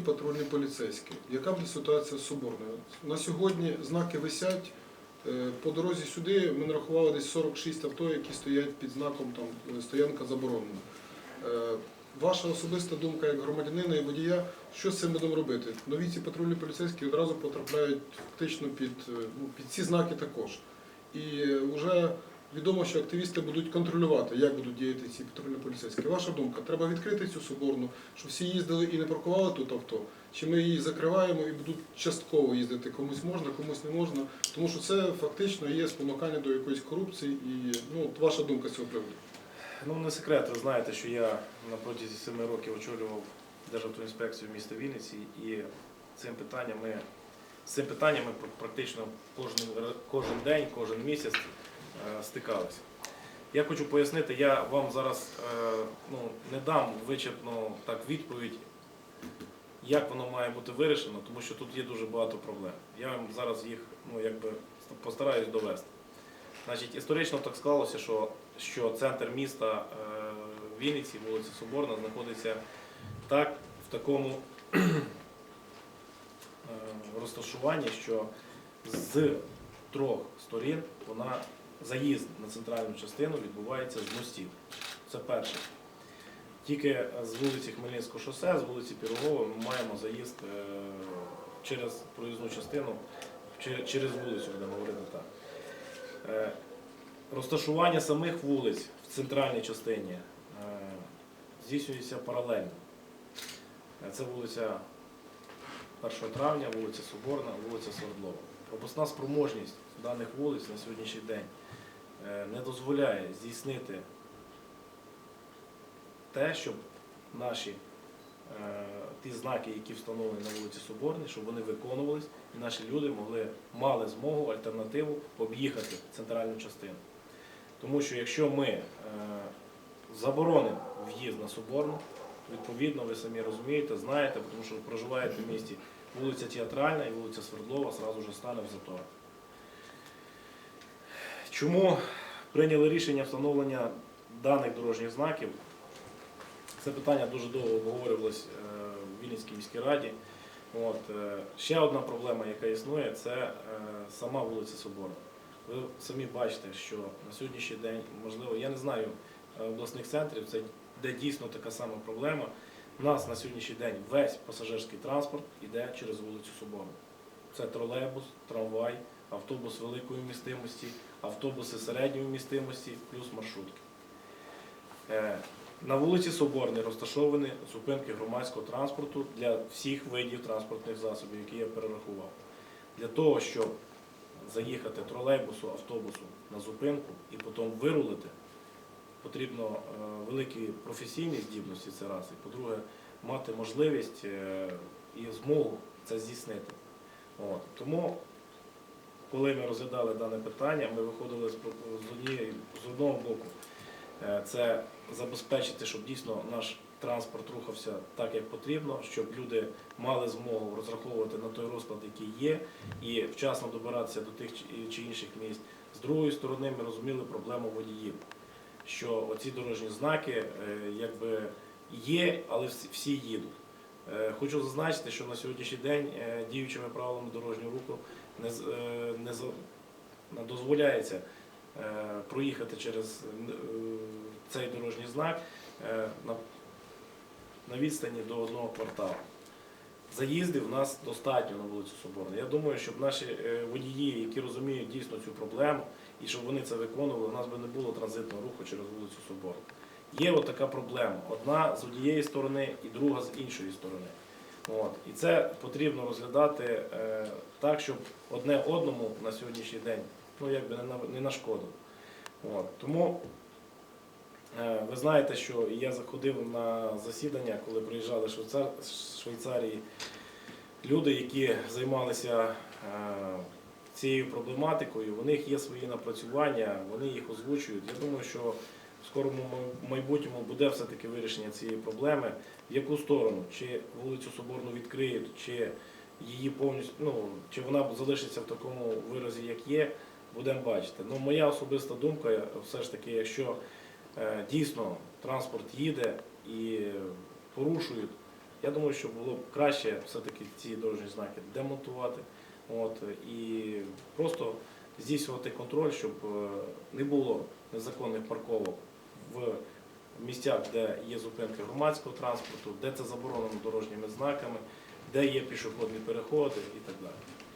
патрульні поліцейські. Яка буде ситуація з Соборною? На сьогодні знаки висять. Е, По дорозі сюди ми нарахували десь 46 авто, які стоять під знаком там е, стоянка заборонена. Е, Ваша особиста думка як громадянина і водія, що з цим будемо робити? Нові ці патрульні поліцейські одразу потрапляють фактично під, ну, під ці знаки також. І вже відомо, що активісти будуть контролювати, як будуть діяти ці патрульні поліцейські. Ваша думка, треба відкрити цю соборну, щоб всі їздили і не паркували тут авто? Чи ми її закриваємо і будуть частково їздити? Комусь можна, комусь не можна. Тому що це фактично є спонукання до якоїсь корупції. І ну, от ваша думка з цього приводу. Ну, не секрет, ви знаєте, що я на протязі семи років очолював Державтоінспекцію міста Вінниці і цим питанням ми, цим питанням ми практично кожен, кожен день, кожен місяць стикалися. Я хочу пояснити, я вам зараз е, ну, не дам вичерпну так відповідь, як воно має бути вирішено, тому що тут є дуже багато проблем. Я вам зараз їх ну, якби, постараюсь довести. Значить, історично так склалося, що, що центр міста е, Вінниці, вулиця Соборна, знаходиться так, в такому е, розташуванні, що з трьох сторін вона заїзд на центральну частину відбувається з мостів. Це перше. Тільки з вулиці Хмельницького шосе, з вулиці Пірогова ми маємо заїзд е, через проїзну частину, через вулицю, будемо говорити так. Е, Розташування самих вулиць в центральній частині е, здійснюється паралельно. Це вулиця 1 травня, вулиця Соборна, вулиця Свердлова. Пропускна спроможність даних вулиць на сьогоднішній день не дозволяє здійснити те, щоб наші е, ті знаки, які встановлені на вулиці Соборній, щоб вони виконувались і наші люди могли мали змогу альтернативу об'їхати центральну частину. Тому що якщо ми е, заборонимо в'їзд на Соборну, відповідно, ви самі розумієте, знаєте, тому що проживаєте в місті вулиця Театральна і вулиця Свердлова зразу вже стане в затор. Чому прийняли рішення встановлення даних дорожніх знаків? Це питання дуже довго обговорювалось е, в Вінницькій міській раді. От, е, ще одна проблема, яка існує, це е, сама вулиця Соборна. Ви самі бачите, що на сьогоднішній день, можливо, я не знаю обласних центрів, це де дійсно така сама проблема. У нас на сьогоднішній день весь пасажирський транспорт йде через вулицю Соборну. Це тролейбус, трамвай, автобус великої вмістимості, автобуси середньої вмістимості, плюс маршрутки. Е, На вулиці Соборній розташовані зупинки громадського транспорту для всіх видів транспортних засобів, які я перерахував. Для того, щоб заїхати тролейбусу, автобусу на зупинку і потім вирулити, потрібно е, великі професійні здібності, це раз. І по-друге, мати можливість е, і змогу це здійснити. От. Тому, коли ми розглядали дане питання, ми виходили з, однієї, з одного боку, е, це забезпечити, щоб дійсно наш транспорт рухався так, як потрібно, щоб люди мали змогу розраховувати на той розклад, який є, і вчасно добиратися до тих чи- інших місць. З другої сторони, ми розуміли проблему водіїв, що оці дорожні знаки е, якби є, але всі їдуть. Е, Хочу зазначити, що на сьогоднішній день е, діючими правилами дорожнього руху не, е, не не дозволяється проїхати через цей дорожній знак на, на відстані до одного кварталу. Заїздів у нас достатньо на вулицю Соборну. Я думаю, щоб наші водії, які розуміють дійсно цю проблему, і щоб вони це виконували, у нас би не було транзитного руху через вулицю Соборну. Є от така проблема. Одна з однієї сторони і друга з іншої сторони. От. І це потрібно розглядати е, так, щоб одне одному на сьогоднішній день ну, якби не, на, не нашкодило. От. Тому е, ви знаєте, що я заходив на засідання, коли приїжджали Швейцар... Швейцарії люди, які займалися е, цією проблематикою, у них є свої напрацювання, вони їх озвучують. Я думаю, що скорому майбутньому буде все-таки вирішення цієї проблеми. В яку сторону? Чи вулицю Соборну відкриють, чи її повністю, ну, чи вона залишиться в такому виразі, як є, будемо бачити. Ну, моя особиста думка, все ж таки, якщо е, дійсно транспорт їде і порушують Я думаю, що було б краще все-таки ці дорожні знаки демонтувати от, і просто здійснювати контроль, щоб е, не було незаконних парковок в місцях, де є зупинки громадського транспорту, де це заборонено дорожніми знаками, де є пішохідні переходи і так далі.